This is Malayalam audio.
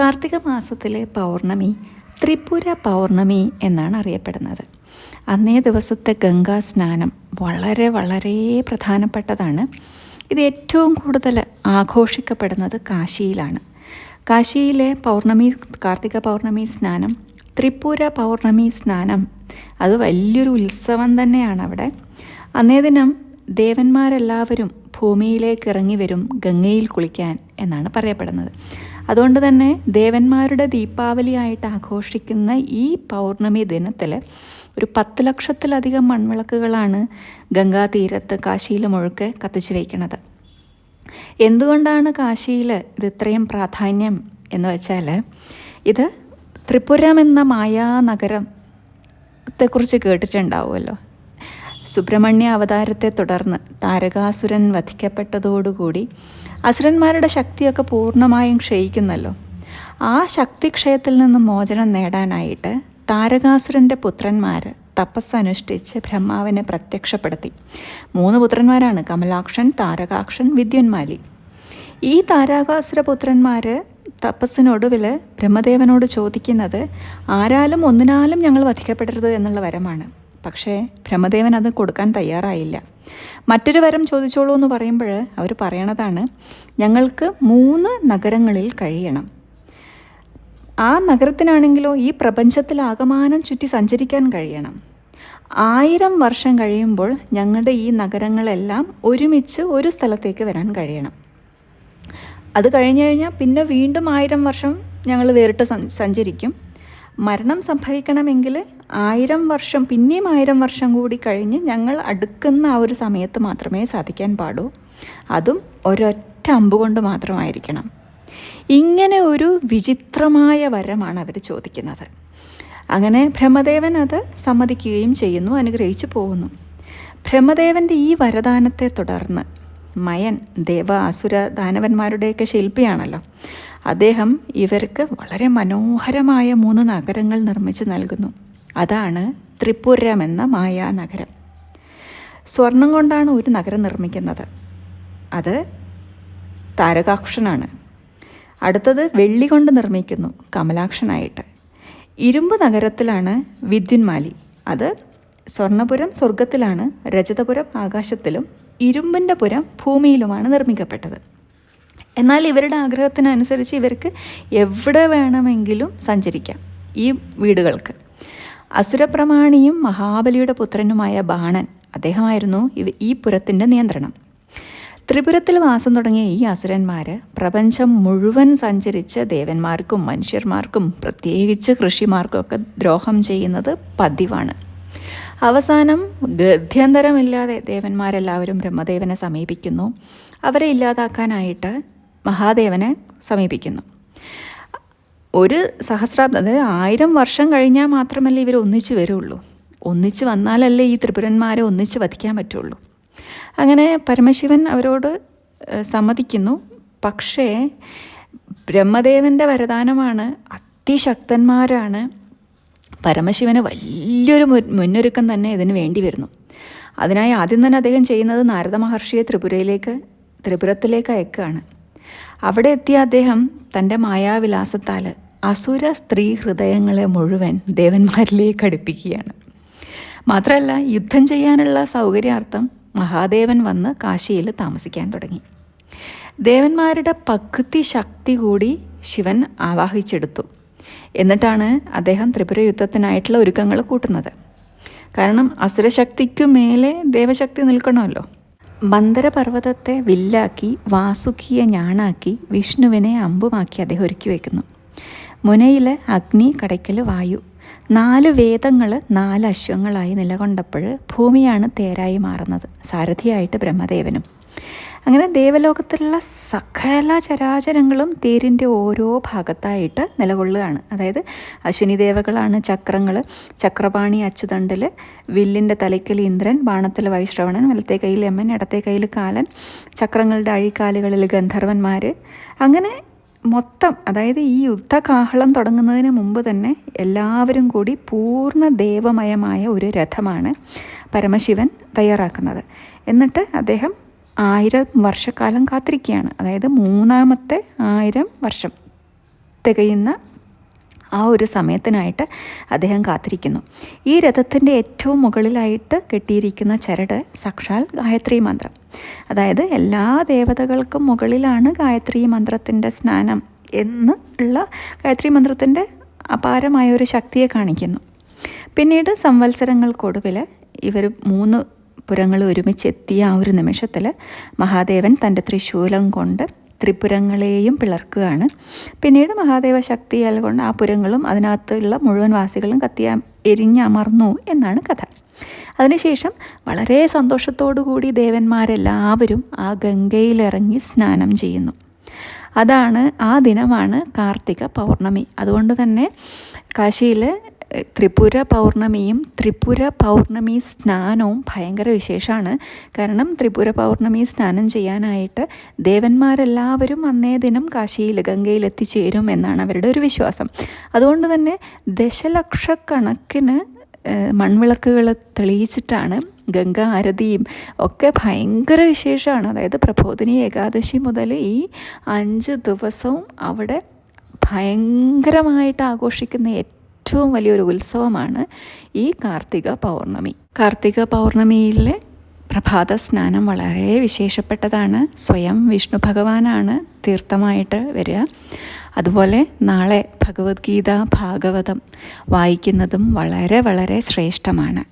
കാർത്തിക മാസത്തിലെ പൗർണമി ത്രിപുര പൗർണമി എന്നാണ് അറിയപ്പെടുന്നത്. അന്നേ ദിവസത്തെ ഗംഗാ സ്നാനം വളരെ വളരെ പ്രധാനപ്പെട്ടതാണ്. ഇത് ഏറ്റവും കൂടുതൽ ആഘോഷിക്കപ്പെടുന്നത് കാശിയിലാണ്. കാശിയിലെ പൗർണമി കാർത്തിക പൗർണമി സ്നാനം ത്രിപുര പൗർണമി സ്നാനം അത് വലിയൊരു ഉത്സവം തന്നെയാണ് അവിടെ. അന്നേ ദിനം ദേവന്മാരെല്ലാവരും ഭൂമിയിലേക്ക് ഇറങ്ങി വരും ഗംഗയിൽ കുളിക്കാൻ എന്നാണ് പറയപ്പെടുന്നത്. അതുകൊണ്ട് തന്നെ ദേവന്മാരുടെ ദീപാവലിയായിട്ട് ആഘോഷിക്കുന്ന ഈ പൗർണമി ദിനത്തിൽ ഒരു പത്ത് ലക്ഷത്തിലധികം മൺവിളക്കുകളാണ് ഗംഗാതീരത്ത് കാശിയിൽ മുഴുക്കെ കത്തിച്ചു വയ്ക്കുന്നത് എന്തുകൊണ്ടാണ് കാശിയിൽ ഇത് ഇത്രയും പ്രാധാന്യം എന്ന് വെച്ചാൽ ഇത് ത്രിപുരം എന്ന മായാനഗരത്തെക്കുറിച്ച് കേട്ടിട്ടുണ്ടാവുമല്ലോ. സുബ്രഹ്മണ്യ അവതാരത്തെ തുടർന്ന് താരകാസുരൻ വധിക്കപ്പെട്ടതോടുകൂടി അസുരന്മാരുടെ ശക്തിയൊക്കെ പൂർണമായും ക്ഷയിക്കുന്നല്ലോ. ആ ശക്തിക്ഷയത്തിൽ നിന്ന് മോചനം നേടാനായിട്ട് താരകാസുരന്റെ പുത്രന്മാർ തപസ് അനുഷ്ഠിച്ച് ബ്രഹ്മാവിനെ പ്രത്യക്ഷപ്പെടുത്തി. മൂന്ന് പുത്രന്മാരാണ് കമലാക്ഷൻ താരകാക്ഷൻ വിദ്യുന്മാലി. ഈ താരകാസുര പുത്രന്മാർ തപസ്സിനൊടുവിൽ ബ്രഹ്മദേവനോട് ചോദിക്കുന്നത് ആരാലും ഒന്നിനാലും ഞങ്ങൾ വധിക്കപ്പെടരുത് എന്നുള്ള വരമാണ്. പക്ഷേ ബ്രഹ്മദേവൻ അത് കൊടുക്കാൻ തയ്യാറായില്ല. മറ്റൊരു വരം ചോദിച്ചോളൂ എന്ന് പറയുമ്പോൾ അവർ പറയണതാണ് ഞങ്ങൾക്ക് മൂന്ന് നഗരങ്ങളിൽ കഴിയണം. ആ നഗരത്തിനാണെങ്കിലോ ഈ പ്രപഞ്ചത്തിൽ ആകമാനം ചുറ്റി സഞ്ചരിക്കാൻ കഴിയണം. ആയിരം വർഷം കഴിയുമ്പോൾ ഞങ്ങളുടെ ഈ നഗരങ്ങളെല്ലാം ഒരുമിച്ച് ഒരു സ്ഥലത്തേക്ക് വരാൻ കഴിയണം. അത് കഴിഞ്ഞു കഴിഞ്ഞാൽ പിന്നെ വീണ്ടും ആയിരം വർഷം ഞങ്ങൾ വേറിട്ട് സഞ്ചരിക്കും. മരണം സംഭവിക്കണമെങ്കിൽ ആയിരം വർഷം പിന്നെയും ആയിരം വർഷം കൂടി കഴിഞ്ഞ് ഞങ്ങൾ അടുക്കുന്ന ആ ഒരു സമയത്ത് മാത്രമേ സാധിക്കാൻ പാടൂ. അതും ഒരൊറ്റ അമ്പ് കൊണ്ട് മാത്രമായിരിക്കണം. ഇങ്ങനെ ഒരു വിചിത്രമായ വരമാണ് അവർ ചോദിക്കുന്നത്. അങ്ങനെ ബ്രഹ്മദേവൻ അത് സമ്മതിക്കുകയും ചെയ്യുന്നു അനുഗ്രഹിച്ചു പോകുന്നു. ബ്രഹ്മദേവന്റെ ഈ വരദാനത്തെ തുടർന്ന് മയൻ ദേവ അസുര ദാനവന്മാരുടെയൊക്കെ ശില്പിയാണല്ലോ. അദ്ദേഹം ഇവർക്ക് വളരെ മനോഹരമായ മൂന്ന് നഗരങ്ങൾ നിർമ്മിച്ച് നൽകുന്നു. അതാണ് ത്രിപുരം എന്ന മായാനഗരം സ്വർണം കൊണ്ടാണ് ഒരു നഗരം നിർമ്മിക്കുന്നത്. അത് താരകാക്ഷനാണ്. അടുത്തത് വെള്ളി കൊണ്ട് നിർമ്മിക്കുന്നു കമലാക്ഷനായിട്ട്. ഇരുമ്പ് നഗരത്തിലാണ് വിദ്യുന്മാലി അത് സ്വർണപുരം സ്വർഗത്തിലാണ് രജതപുരം ആകാശത്തിലും ഇരുമ്പിന്റെ പുരം ഭൂമിയിലുമാണ് നിർമ്മിക്കപ്പെട്ടത്. എന്നാൽ ഇവരുടെ ആഗ്രഹത്തിനനുസരിച്ച് ഇവർക്ക് എവിടെ വേണമെങ്കിലും സഞ്ചരിക്കാം ഈ വീടുകൾക്ക്. അസുരപ്രമാണിയും മഹാബലിയുടെ പുത്രനുമായ ബാണൻ അദ്ദേഹമായിരുന്നു ഈ പുരത്തിന്റെ നിയന്ത്രണം. ത്രിപുരത്തിൽ വാസം തുടങ്ങിയ ഈ അസുരന്മാർ പ്രപഞ്ചം മുഴുവൻ സഞ്ചരിച്ച് ദേവന്മാർക്കും മനുഷ്യന്മാർക്കും പ്രത്യേകിച്ച് കൃഷിമാർക്കും ഒക്കെ ദ്രോഹം ചെയ്യുന്നത് പതിവാണ്. അവസാനം ഗത്യന്തരമില്ലാതെ ദേവന്മാരെല്ലാവരും ബ്രഹ്മദേവനെ സമീപിക്കുന്നു. അവരെ ഇല്ലാതാക്കാനായിട്ട് മഹാദേവനെ സമീപിക്കുന്നു. ഒരു സഹസ്രാബ്ദം അതായത് ആയിരം വർഷം കഴിഞ്ഞാൽ മാത്രമല്ലേ ഇവർ ഒന്നിച്ചു വരുള്ളൂ. ഒന്നിച്ച് വന്നാലല്ലേ ഈ ത്രിപുരന്മാരെ ഒന്നിച്ച് വധിക്കാൻ പറ്റുള്ളൂ. അങ്ങനെ പരമശിവൻ അവരോട് സമ്മതിക്കുന്നു. പക്ഷേ ബ്രഹ്മദേവന്റെ വരദാനമാണ് അതിശക്തന്മാരാണ് പരമശിവന് വലിയൊരു മുന്നൊരുക്കം തന്നെ ഇതിന് വേണ്ടി വരുന്നു. അതിനായി ആദ്യം തന്നെ അദ്ദേഹം ചെയ്യുന്നത് നാരദ മഹർഷിയെ ത്രിപുരയിലേക്ക് ത്രിപുരത്തിലേക്ക് അയക്കുകയാണ്. അവിടെ എത്തിയ അദ്ദേഹം തന്റെ മായാവിലാസത്താൽ അസുര സ്ത്രീ ഹൃദയങ്ങളെ മുഴുവൻ ദേവന്മാരിലേക്ക് അടുപ്പിക്കുകയാണ്. മാത്രമല്ല യുദ്ധം ചെയ്യാനുള്ള സൗകര്യാർത്ഥം മഹാദേവൻ വന്ന് കാശിയിൽ താമസിക്കാൻ തുടങ്ങി. ദേവന്മാരുടെ പകുതി ശക്തി കൂടി ശിവൻ ആവാഹിച്ചെടുത്തു. എന്നിട്ടാണ് അദ്ദേഹം ത്രിപുര യുദ്ധത്തിനായിട്ടുള്ള ഒരുക്കങ്ങൾ കൂട്ടുന്നത്. കാരണം അസുരശക്തിക്കു മേലെ ദേവശക്തി നിൽക്കണമല്ലോ. മന്ദരപർവതത്തെ വില്ലാക്കി വാസുകിയെ ഞാണാക്കി വിഷ്ണുവിനെ അമ്പുമാക്കി അദ്ദേഹം ഒരുക്കി വയ്ക്കുന്നു മുനയിൽ അഗ്നി കടയ്ക്കൽ വായു. നാല് വേദങ്ങൾ നാല് അശ്വങ്ങളായി നിലകൊണ്ടപ്പോൾ ഭൂമിയാണ് തേരായി മാറുന്നത്. സാരഥിയായിട്ട് ബ്രഹ്മദേവനും. അങ്ങനെ ദേവലോകത്തിലുള്ള സകല ചരാചരങ്ങളും തേരിന്റെ ഓരോ ഭാഗത്തായിട്ട് നിലകൊള്ളുകയാണ്. അതായത് അശ്വിനി ദേവകളാണ് ചക്രങ്ങൾ ചക്രപാണി അച്ചുതണ്ടിൽ വില്ലിന്റെ തലയ്ക്കൽ ഇന്ദ്രൻ ബാണത്തിൽ വൈശ്രവണൻ വലത്തെ കയ്യിൽ യമൻ ഇടത്തെ കയ്യിൽ കാലൻ ചക്രങ്ങളുടെ അഴിക്കാലുകളിൽ ഗന്ധർവന്മാർ. അങ്ങനെ മൊത്തം അതായത് ഈ യുദ്ധകാഹളം തുടങ്ങുന്നതിന് മുമ്പ് തന്നെ എല്ലാവരും കൂടി പൂർണ ദേവമയമായ ഒരു രഥമാണ് പരമശിവൻ തയ്യാറാക്കുന്നത്. എന്നിട്ട് അദ്ദേഹം ആയിരം വർഷക്കാലം കാത്തിരിക്കുകയാണ്. അതായത് മൂന്നാമത്തെ ആയിരം വർഷം തികയുന്ന ആ ഒരു സമയത്തിനായിട്ട് അദ്ദേഹം കാത്തിരിക്കുന്നു. ഈ രഥത്തിന്റെ ഏറ്റവും മുകളിലായിട്ട് കെട്ടിയിരിക്കുന്ന ചരട് സാക്ഷാൽ ഗായത്രി മന്ത്രം. അതായത് എല്ലാ ദേവതകൾക്കും മുകളിലാണ് ഗായത്രി മന്ത്രത്തിന്റെ സ്നാനം എന്ന് ഉള്ള ഗായത്രി മന്ത്രത്തിന്റെ അപാരമായ ഒരു ശക്തിയെ കാണിക്കുന്നു. പിന്നീട് സംവത്സരങ്ങൾക്കൊടുവിൽ ഇവർ മൂന്ന് പുരങ്ങൾ ഒരുമിച്ചെത്തിയ ആ ഒരു നിമിഷത്തിൽ മഹാദേവൻ തന്റെ തൃശൂലം കൊണ്ട് ത്രിപുരങ്ങളെയും പിളർക്കുകയാണ്. പിന്നീട് മഹാദേവ ശക്തിയാൽ കൊണ്ട് ആ പുരങ്ങളും അതിനകത്തുള്ള മുഴുവൻ വാസികളും കത്തിയ എരിഞ്ഞമർന്നു എന്നാണ് കഥ. അതിനുശേഷം വളരെ കൂടി ദേവന്മാരെല്ലാവരും ആ ഗംഗയിലിറങ്ങി സ്നാനം ചെയ്യുന്നു. അതാണ് ആ ദിനമാണ് കാർത്തിക പൗർണമി. അതുകൊണ്ട് തന്നെ കാശിയിൽ ത്രിപുര പൗർണമിയും ത്രിപുര പൗർണമി സ്നാനവും ഭയങ്കര വിശേഷമാണ്. കാരണം ത്രിപുര പൗർണമി സ്നാനം ചെയ്യാനായിട്ട് ദേവന്മാരെല്ലാവരും അന്നേ ദിനം കാശിയിൽ ഗംഗയിൽ എത്തിച്ചേരും എന്നാണ് അവരുടെ ഒരു വിശ്വാസം. അതുകൊണ്ട് തന്നെ ദശലക്ഷക്കണക്കിന് മൺവിളക്കുകൾ തെളിയിച്ചിട്ടാണ് ഗംഗ ആരതിയും ഒക്കെ ഭയങ്കര വിശേഷമാണ്. അതായത് പ്രബോധിനി ഏകാദശി മുതൽ ഈ അഞ്ച് ദിവസവും അവിടെ ഭയങ്കരമായിട്ട് ആഘോഷിക്കുന്ന ഏറ്റവും വലിയൊരു ഉത്സവമാണ് ഈ കാർത്തിക പൗർണമി. കാർത്തിക പൗർണമിയിലെ പ്രഭാത സ്നാനം വളരെ വിശേഷപ്പെട്ടതാണ്. സ്വയം വിഷ്ണു ഭഗവാനാണ് തീർത്ഥമായിട്ട് വരിക. അതുപോലെ നാളെ ഭഗവത്ഗീത ഭാഗവതം വായിക്കുന്നതും വളരെ വളരെ ശ്രേഷ്ഠമാണ്.